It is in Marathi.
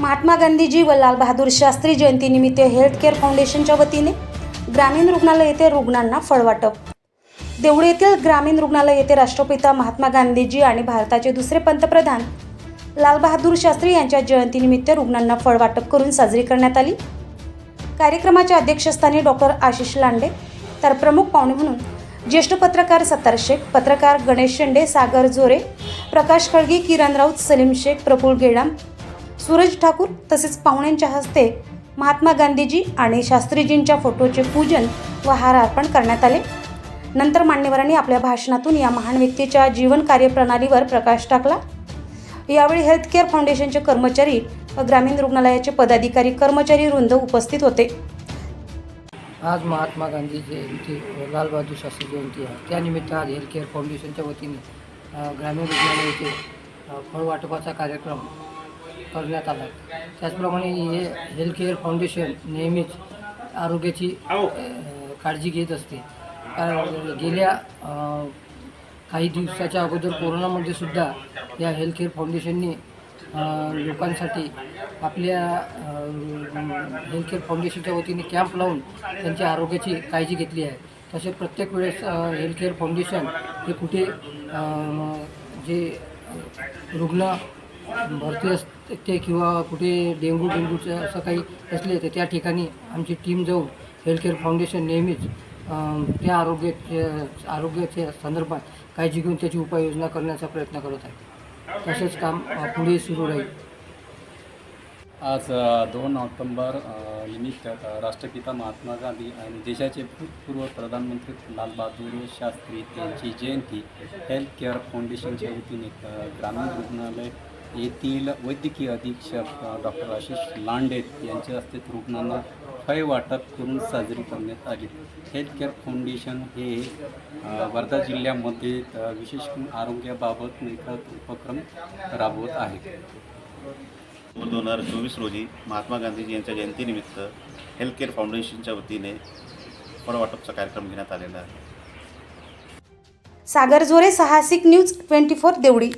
महात्मा गांधीजी व लालबहादूर शास्त्री जयंतीनिमित्त हेल्थ केअर फाउंडेशनच्या वतीने ग्रामीण रुग्णालय येथे रुग्णांना फळवाटप. देवळे येथील ग्रामीण रुग्णालय येथे राष्ट्रपिता महात्मा गांधीजी आणि भारताचे दुसरे पंतप्रधान लालबहादूर शास्त्री यांच्या जयंतीनिमित्त रुग्णांना फळवाटप करून साजरी करण्यात आली. कार्यक्रमाच्या अध्यक्षस्थानी डॉक्टर आशिष लांडे तर प्रमुख पाहुणे म्हणून ज्येष्ठ पत्रकार सत्तार शेख पत्रकार गणेश शेंडे सागर जोरे प्रकाश खळगी किरण राऊत सलीम शेख प्रफुल गेडाम सूरज ठाकूर तसेच पाहुण्यांच्या हस्ते महात्मा गांधीजी आणि शास्त्रीजींच्या फोटोचे पूजन व हार अर्पण करण्यात आले. नंतर मान्यवरांनी आपल्या भाषणातून या महान व्यक्तीच्या जीवन कार्यप्रणालीवर प्रकाश टाकला. यावेळी हेल्थकेअर फाउंडेशनचे कर्मचारी व ग्रामीण रुग्णालयाचे पदाधिकारी कर्मचारी वृंद उपस्थित होते. आज महात्मा गांधी जयंती व लालबहादूर शास्त्री जयंती आहे. त्यानिमित्त आज हेल्थ केअर फाउंडेशनच्या वतीने ग्रामीण रुग्णालय येथे कार्यक्रम करण्यात आला त्याचप्रमाणे हे हेल्थ केअर फाउंडेशन नेहमीच आरोग्याची अ, काळजी घेत असते. गेल्या काही दिवसाच्या अगोदर कोरोनामध्ये सुद्धा या हेल्थ केअर फाउंडेशनने लोकांसाठी आपल्या हेल्थ केअर फाउंडेशनच्या वतीने कॅम्प लावून त्यांच्या आरोग्याची काळजी घेतली आहे. तसे प्रत्येक वेळेस हेल्थ केअर फाउंडेशन हे कुठे जे रुग्ण भरती असते किंवा कुठे डेंग्यू डेंग्यूचं असं काही असले तर त्या ठिकाणी आमची टीम जाऊन हेल्थकेअर फाउंडेशन नेहमीच त्या आरोग्य आरोग्याच्या संदर्भात काळजी घेऊन त्याची उपाययोजना करण्याचा प्रयत्न करत आहे. तसेच काम पुढे सुरू राहील. आज दोन ऑक्टोंबर निमित्त राष्ट्रपिता महात्मा गांधी आणि देशाचे भूतपूर्व प्रधानमंत्री लालबहादूर शास्त्री यांची जयंती हेल्थ केअर फाउंडेशनच्या वतीने ग्रामीण रुग्णालय येथील वैद्यकीय अधीक्षक डॉक्टर आशिष लांडे यांच्या हस्ते रुग्णांना फळ वाटप करून साजरी करण्यात आली. हेल्थ केअर फाउंडेशन हे वर्धा जिल्ह्यामध्ये विशेष करून आरोग्याबाबत निकट उपक्रम राबवत आहे. दोन हजार चोवीस रोजी महात्मा गांधीजी यांच्या जयंतीनिमित्त हेल्थ केअर फाउंडेशनच्या वतीने फळवाटपचा कार्यक्रम घेण्यात आलेला आहे. सागर जोरे साहसिक न्यूज ट्वेंटी फोर देवडी